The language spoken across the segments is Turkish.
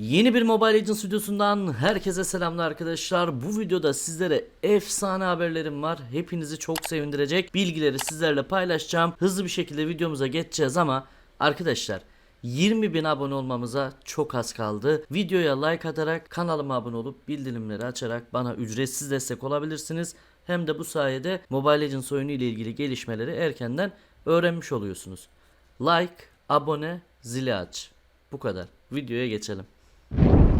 Yeni bir Mobile Legends videosundan herkese selamlar arkadaşlar. Bu videoda sizlere efsane haberlerim var. Hepinizi çok sevindirecek bilgileri sizlerle paylaşacağım. Hızlı bir şekilde videomuza geçeceğiz ama arkadaşlar 20 bin abone olmamıza çok az kaldı. Videoya like atarak kanalıma abone olup bildirimleri açarak bana ücretsiz destek olabilirsiniz. Hem de bu sayede Mobile Legends oyunu ile ilgili gelişmeleri erkenden öğrenmiş oluyorsunuz. Like, abone, zili aç. Bu kadar. Videoya geçelim.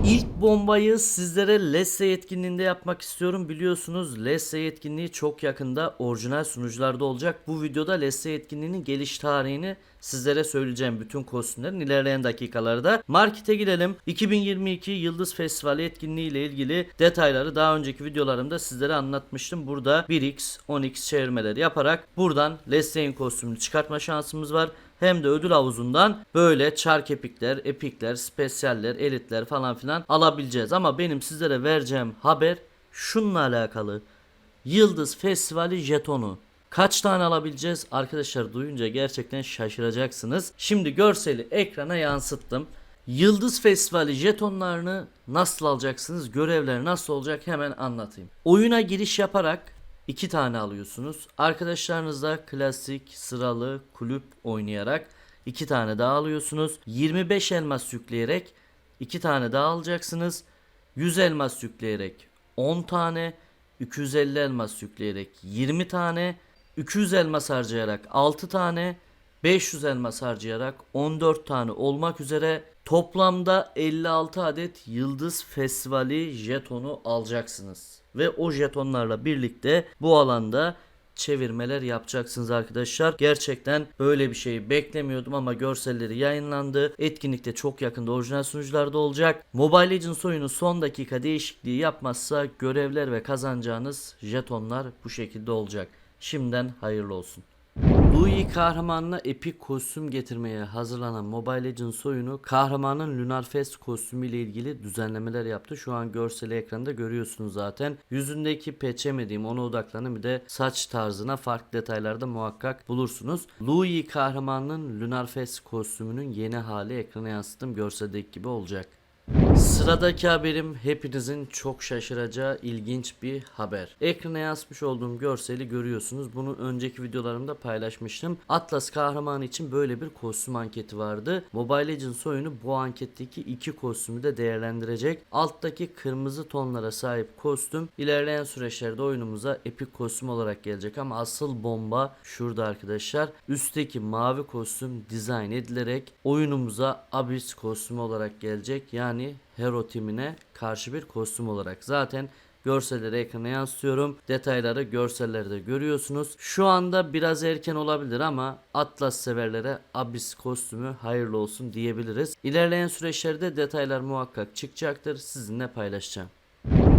İlk bombayı sizlere Lesse yetkinliğinde yapmak istiyorum. Biliyorsunuz Lesse yetkinliği çok yakında orijinal sunucularda olacak. Bu videoda Lesse yetkinliğinin geliş tarihini sizlere söyleyeceğim bütün kostümlerin ilerleyen dakikalarda. Markete girelim. 2022 Yıldız Festivali etkinliği ile ilgili detayları daha önceki videolarımda sizlere anlatmıştım. Burada 1x, 10x çevirmeleri yaparak buradan Lesse'in kostümünü çıkartma şansımız var hem de ödül havuzundan böyle çark epikler, epikler, spesyaller, elitler falan filan alabileceğiz. Ama benim sizlere vereceğim haber şununla alakalı. Yıldız Festivali jetonu. Kaç tane alabileceğiz? Arkadaşlar duyunca gerçekten şaşıracaksınız. Şimdi görseli ekrana yansıttım. Yıldız Festivali jetonlarını nasıl alacaksınız? Görevler nasıl olacak? Hemen anlatayım. Oyuna giriş yaparak iki tane alıyorsunuz. Arkadaşlarınızla klasik, sıralı, kulüp oynayarak iki tane daha alıyorsunuz. 25 elmas yükleyerek iki tane daha alacaksınız. 100 elmas yükleyerek 10 tane, 250 elmas yükleyerek 20 tane, 200 elmas harcayarak 6 tane, 500 elmas harcayarak 14 tane olmak üzere toplamda 56 adet Yıldız Festivali jetonu alacaksınız. Ve o jetonlarla birlikte bu alanda çevirmeler yapacaksınız arkadaşlar. Gerçekten böyle bir şey beklemiyordum ama görselleri yayınlandı. Etkinlikte çok yakında orijinal sunucularda olacak. Mobile Legends oyunu son dakika değişikliği yapmazsa görevler ve kazanacağınız jetonlar bu şekilde olacak. Şimdiden hayırlı olsun. Louis kahramanına epik kostüm getirmeye hazırlanan Mobile Legends oyunu kahramanın Lunar Fest kostümü ile ilgili düzenlemeler yaptı. Şu an görseli ekranda görüyorsunuz zaten. Yüzündeki peçemediğim ona odaklanın bir de saç tarzına farklı detaylarda muhakkak bulursunuz. Louis kahramanın Lunar Fest kostümünün yeni hali ekrana yansıttım. Görseldeki gibi olacak. Sıradaki haberim hepinizin çok şaşıracağı ilginç bir haber. Ekrana yansıtmış olduğum görseli görüyorsunuz. Bunu önceki videolarımda paylaşmıştım. Atlas kahramanı için böyle bir kostüm anketi vardı. Mobile Legends oyunu bu anketteki iki kostümü de değerlendirecek. Alttaki kırmızı tonlara sahip kostüm ilerleyen süreçlerde oyunumuza epik kostüm olarak gelecek ama asıl bomba şurada arkadaşlar. Üstteki mavi kostüm dizayn edilerek oyunumuza Abyss kostümü olarak gelecek. Yani Hero timine karşı bir kostüm olarak. Zaten görselleri ekrana yansıtıyorum. Detayları görsellerde görüyorsunuz. Şu anda biraz erken olabilir ama Atlas severlere Abyss kostümü hayırlı olsun diyebiliriz. İlerleyen süreçlerde detaylar muhakkak çıkacaktır. Sizinle paylaşacağım.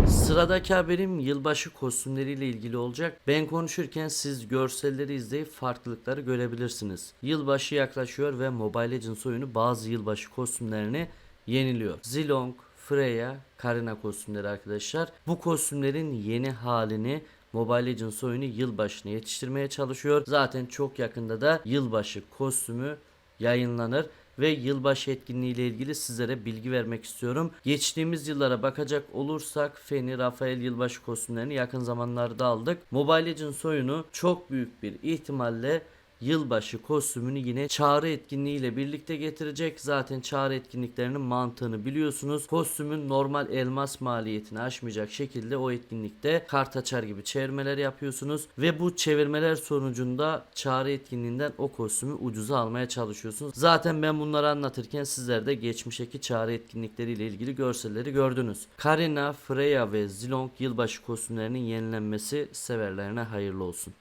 Sıradaki haberim yılbaşı kostümleriyle ilgili olacak. Ben konuşurken siz görselleri izleyip farklılıkları görebilirsiniz. Yılbaşı yaklaşıyor ve Mobile Legends oyunu bazı yılbaşı kostümlerini yeniliyor. Zilong, Freya, Karina kostümleri arkadaşlar. Bu kostümlerin yeni halini Mobile Legends oyunu yılbaşına yetiştirmeye çalışıyor. Zaten çok yakında da yılbaşı kostümü yayınlanır ve yılbaşı etkinliği ile ilgili sizlere bilgi vermek istiyorum. Geçtiğimiz yıllara bakacak olursak Feni, Rafael yılbaşı kostümlerini yakın zamanlarda aldık. Mobile Legends oyunu çok büyük bir ihtimalle yılbaşı kostümünü yine çağrı etkinliğiyle birlikte getirecek. Zaten çağrı etkinliklerinin mantığını biliyorsunuz. Kostümün normal elmas maliyetini aşmayacak şekilde o etkinlikte kart açar gibi çevirmeler yapıyorsunuz ve bu çevirmeler sonucunda çağrı etkinliğinden o kostümü ucuza almaya çalışıyorsunuz. Zaten ben bunları anlatırken sizler de geçmişteki çağrı etkinlikleriyle ilgili görselleri gördünüz. Karina, Freya ve Zilong yılbaşı kostümlerinin yenilenmesi severlerine hayırlı olsun.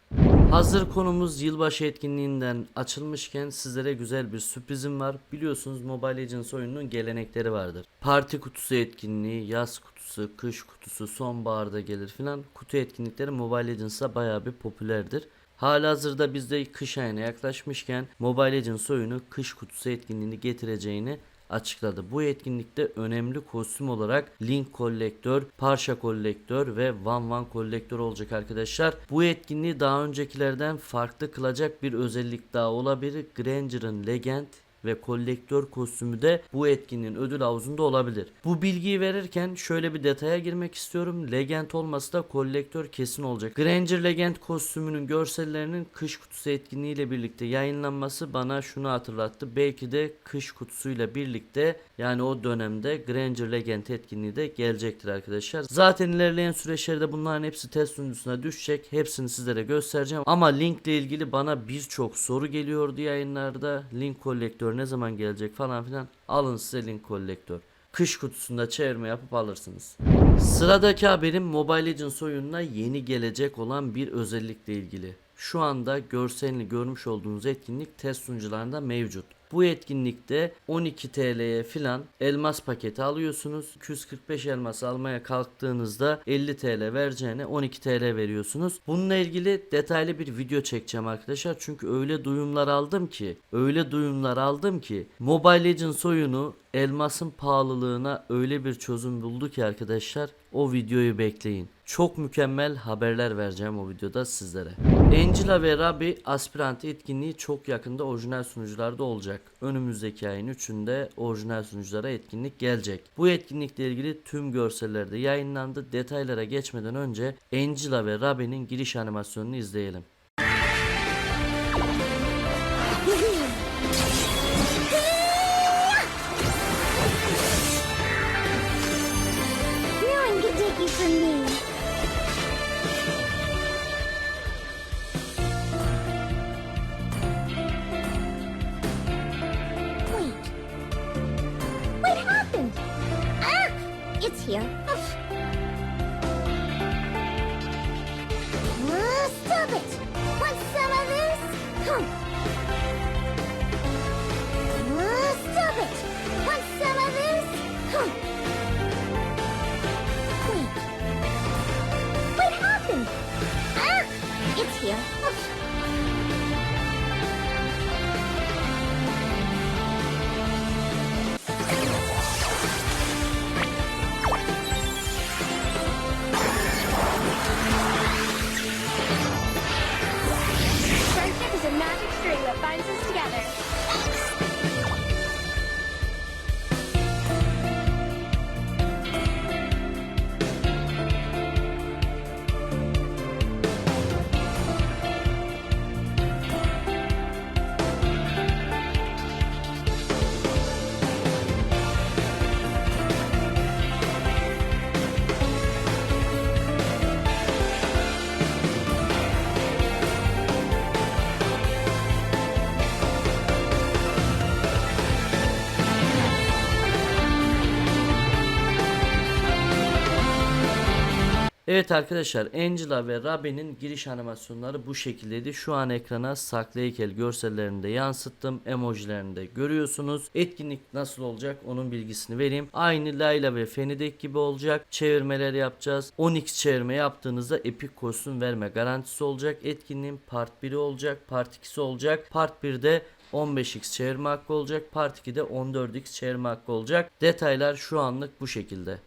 Hazır konumuz yılbaşı etkinliğinden açılmışken sizlere güzel bir sürprizim var. Biliyorsunuz Mobile Legends oyununun gelenekleri vardır. Parti kutusu etkinliği, yaz kutusu, kış kutusu, sonbaharda gelir filan. Kutu etkinlikleri Mobile Legends'a bayağı bir popülerdir. Halihazırda bizde kış ayına yaklaşmışken Mobile Legends oyunu kış kutusu etkinliğini getireceğini açıkladı. Bu etkinlikte önemli kostüm olarak Link kolektör, Parça kolektör ve Van Van kolektör olacak arkadaşlar. Bu etkinliği daha öncekilerden farklı kılacak bir özellik daha olabilir. Granger'ın Legend ve kolektör kostümü de bu etkinliğin ödül havuzunda olabilir. Bu bilgiyi verirken şöyle bir detaya girmek istiyorum. Legend olması da kolektör kesin olacak. Granger Legend kostümünün görsellerinin kış kutusu etkinliğiyle birlikte yayınlanması bana şunu hatırlattı. Belki de kış kutusuyla birlikte yani o dönemde Granger Legend etkinliği de gelecektir arkadaşlar. Zaten ilerleyen süreçlerde bunların hepsi test sunucusuna düşecek. Hepsini sizlere göstereceğim. Ama linkle ilgili bana birçok soru geliyordu yayınlarda. Link kolektör ne zaman gelecek falan filan. Alın size link kolektör. Kış kutusunda çevirme yapıp alırsınız. Sıradaki haberim Mobile Legends oyununa yeni gelecek olan bir özellikle ilgili. Şu anda görselini görmüş olduğunuz etkinlik test sunucularında mevcut. Bu etkinlikte 12 TL'ye filan elmas paketi alıyorsunuz. 245 elmas almaya kalktığınızda 50 TL vereceğine 12 TL veriyorsunuz. Bununla ilgili detaylı bir video çekeceğim arkadaşlar. Çünkü öyle duyumlar aldım ki, öyle duyumlar aldım ki Mobile Legends oyunu elmasın pahalılığına öyle bir çözüm buldu ki arkadaşlar o videoyu bekleyin. Çok mükemmel haberler vereceğim o videoda sizlere. Angela ve Rabi aspirant etkinliği çok yakında orijinal sunucularda olacak. Önümüzdeki ayın 3'ünde orijinal sunuculara etkinlik gelecek. Bu etkinlikle ilgili tüm görseller de yayınlandı. Detaylara geçmeden önce Angela ve Rabi'nin giriş animasyonunu izleyelim. Ah, stop it! Want some of this? Ah, stop it! Want some of this? What happened? Ah! It's here. Evet arkadaşlar Angela ve Rabi'nin giriş animasyonları bu şekildeydi. Şu an ekrana saklı heykel görsellerini de yansıttım. Emojilerini de görüyorsunuz. Etkinlik nasıl olacak onun bilgisini vereyim. Aynı Layla ve Fenidek gibi olacak. Çevirmeler yapacağız. 10x çevirme yaptığınızda epik kostüm verme garantisi olacak. Etkinliğin part 1'i olacak. Part 2'si olacak. Part 1'de 15x çevirme hakkı olacak. Part 2'de 14x çevirme hakkı olacak. Detaylar şu anlık bu şekilde.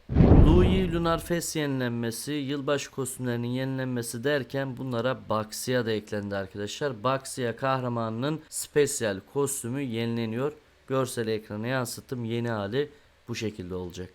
Louis Lunar Fest yenilenmesi, yılbaşı kostümlerinin yenilenmesi derken bunlara Baxia da eklendi arkadaşlar. Baxia kahramanının spesiyel kostümü yenileniyor. Görsel ekrana yansıttım. Yeni hali bu şekilde olacak.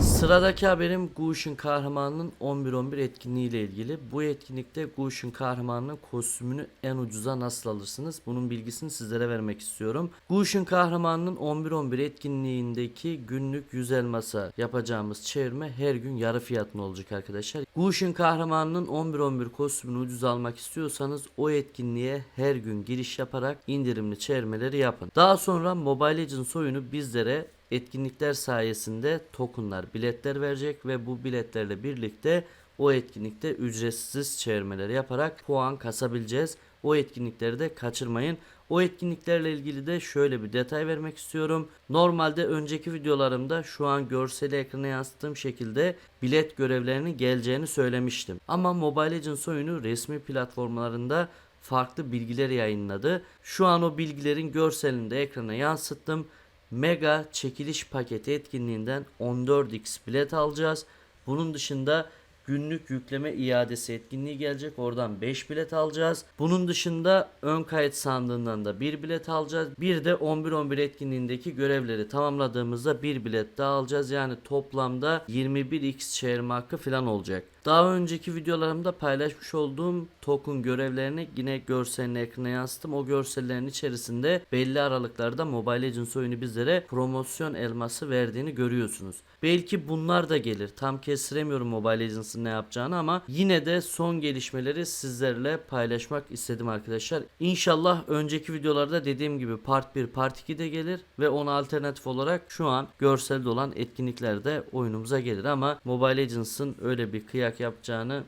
Sıradaki haberim Gush'un kahramanının 11-11 etkinliği ile ilgili. Bu etkinlikte Gush'un kahramanının kostümünü en ucuza nasıl alırsınız? Bunun bilgisini sizlere vermek istiyorum. Gush'un kahramanının 11-11 etkinliğindeki günlük 100 elmasa yapacağımız çevirme her gün yarı fiyatına olacak arkadaşlar. Gush'un kahramanının 11-11 kostümünü ucuz almak istiyorsanız o etkinliğe her gün giriş yaparak indirimli çevirmeleri yapın. Daha sonra Mobile Legends oyunu bizlere etkinlikler sayesinde tokenlar, biletler verecek ve bu biletlerle birlikte o etkinlikte ücretsiz çevirmeler yaparak puan kasabileceğiz. O etkinlikleri de kaçırmayın. O etkinliklerle ilgili de şöyle bir detay vermek istiyorum. Normalde önceki videolarımda şu an görseli ekrana yansıttığım şekilde bilet görevlerinin geleceğini söylemiştim. Ama Mobile Legends oyunu resmi platformlarında farklı bilgiler yayınladı. Şu an o bilgilerin görselini de ekrana yansıttım. Mega çekiliş paketi etkinliğinden 14x bilet alacağız. Bunun dışında günlük yükleme iadesi etkinliği gelecek. Oradan 5 bilet alacağız. Bunun dışında ön kayıt sandığından da 1 bilet alacağız. Bir de 11-11 etkinliğindeki görevleri tamamladığımızda 1 bilet daha alacağız. Yani toplamda 21x çevirme hakkı falan olacak. Daha önceki videolarımda paylaşmış olduğum token görevlerini yine görselini ekrana yansıttım. O görsellerin içerisinde belli aralıklarda Mobile Legends oyunu bizlere promosyon elması verdiğini görüyorsunuz. Belki bunlar da gelir. Tam kestiremiyorum Mobile Legends'ın ne yapacağını ama yine de son gelişmeleri sizlerle paylaşmak istedim arkadaşlar. İnşallah önceki videolarda dediğim gibi Part 1, Part 2 de gelir ve ona alternatif olarak şu an görselde olan etkinlikler de oyunumuza gelir ama Mobile Legends'ın öyle bir kıyak yapacağını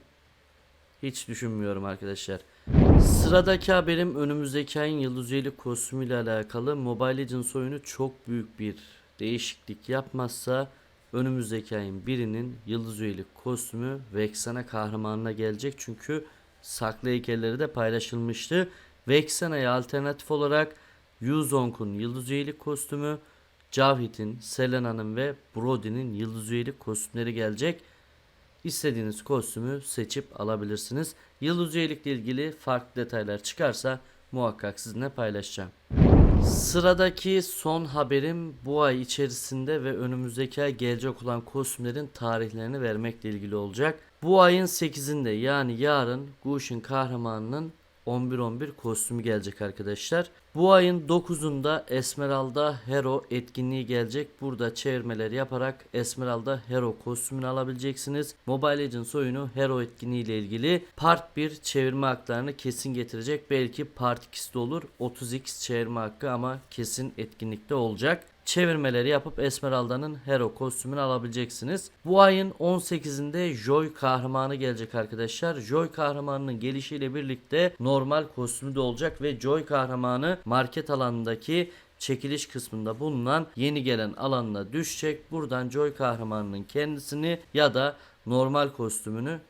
hiç düşünmüyorum arkadaşlar. Sıradaki haberim önümüzdeki ayın Yıldız Üyelik kostümüyle alakalı. Mobile Legends oyunu çok büyük bir değişiklik yapmazsa önümüzdeki ayın birinin Yıldız Üyelik kostümü Vexana kahramanına gelecek. Çünkü saklı heykelleri de paylaşılmıştı. Vexana'ya alternatif olarak Yuzonk'un Yıldız Üyelik kostümü, Cavhit'in, Selena'nın ve Brody'nin Yıldız Üyelik kostümleri gelecek. İstediğiniz kostümü seçip alabilirsiniz. Yıldız üyelikle ilgili farklı detaylar çıkarsa muhakkak sizinle paylaşacağım. Sıradaki son haberim bu ay içerisinde ve önümüzdeki ay gelecek olan kostümlerin tarihlerini vermekle ilgili olacak. Bu ayın 8'inde yani yarın Gushin kahramanının 11-11 kostümü gelecek arkadaşlar. Bu ayın 9'unda Esmeralda Hero etkinliği gelecek. Burada çevirmeler yaparak Esmeralda Hero kostümünü alabileceksiniz. Mobile Legends oyunu Hero etkinliği ile ilgili Part 1 çevirme haklarını kesin getirecek. Belki Part 2'si de olur. 30x çevirme hakkı ama kesin etkinlikte olacak çevirmeleri yapıp Esmeralda'nın Hero kostümünü alabileceksiniz. Bu ayın 18'inde Joy kahramanı gelecek arkadaşlar. Joy kahramanının gelişiyle birlikte normal kostümü de olacak ve Joy kahramanı market alanındaki çekiliş kısmında bulunan yeni gelen alanına düşecek. Buradan Joy kahramanının kendisini ya da normal kostümünü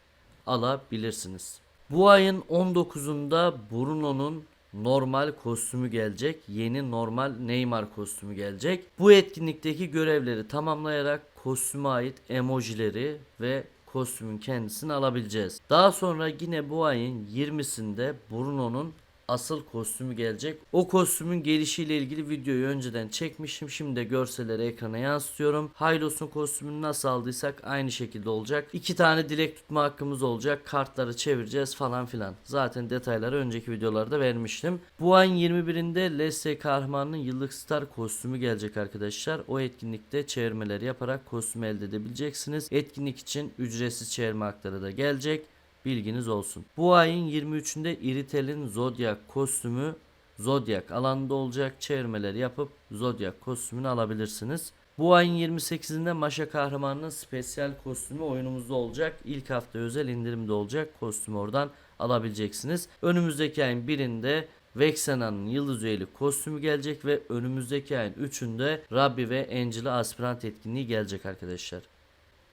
alabilirsiniz. Bu ayın 19'unda Bruno'nun normal kostümü gelecek. Yeni normal Neymar kostümü gelecek. Bu etkinlikteki görevleri tamamlayarak kostüme ait emojileri ve kostümün kendisini alabileceğiz. Daha sonra yine bu ayın 20'sinde Bruno'nun asıl kostümü gelecek. O kostümün gelişiyle ilgili videoyu önceden çekmişim. Şimdi de görselleri ekrana yansıtıyorum. Hylos'un kostümünü nasıl aldıysak aynı şekilde olacak. İki tane dilek tutma hakkımız olacak. Kartları çevireceğiz falan filan. Zaten detayları önceki videolarda vermiştim. Bu ayın 21'inde Leslie kahramanının yıllık star kostümü gelecek arkadaşlar. O etkinlikte çevirmeleri yaparak kostüm elde edebileceksiniz. Etkinlik için ücretsiz çevirme hakları da gelecek. Bilginiz olsun. Bu ayın 23'ünde Iritel'in Zodiac kostümü Zodiac alanda olacak. Çevirmeleri yapıp Zodiac kostümünü alabilirsiniz. Bu ayın 28'inde Maşa Kahramanı'nın spesiyel kostümü oyunumuzda olacak. İlk hafta özel indirimde olacak. Kostümü oradan alabileceksiniz. Önümüzdeki ayın birinde Vexena'nın yıldız üyelik kostümü gelecek ve önümüzdeki ayın 3'ünde Rabbi ve Angela aspirant etkinliği gelecek arkadaşlar.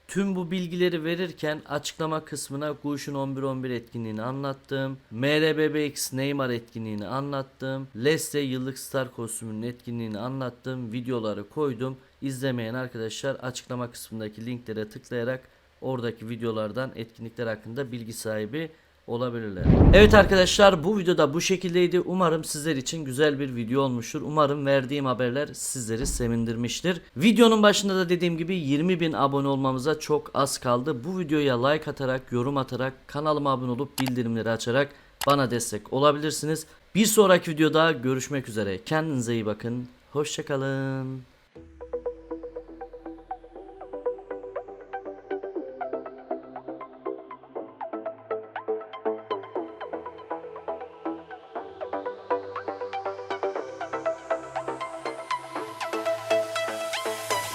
Tüm bu bilgileri verirken açıklama kısmına Gush'un 11-11 etkinliğini anlattım. MRBBX Neymar etkinliğini anlattım. Leslie yıllık star kostümünün etkinliğini anlattım. Videoları koydum. İzlemeyen arkadaşlar açıklama kısmındaki linklere tıklayarak oradaki videolardan etkinlikler hakkında bilgi sahibi olabilirler. Evet arkadaşlar bu videoda bu şekildeydi. Umarım sizler için güzel bir video olmuştur. Umarım verdiğim haberler sizleri sevindirmiştir. Videonun başında da dediğim gibi 20 bin abone olmamıza çok az kaldı. Bu videoya like atarak, yorum atarak, kanalıma abone olup bildirimleri açarak bana destek olabilirsiniz. Bir sonraki videoda görüşmek üzere. Kendinize iyi bakın. Hoşçakalın.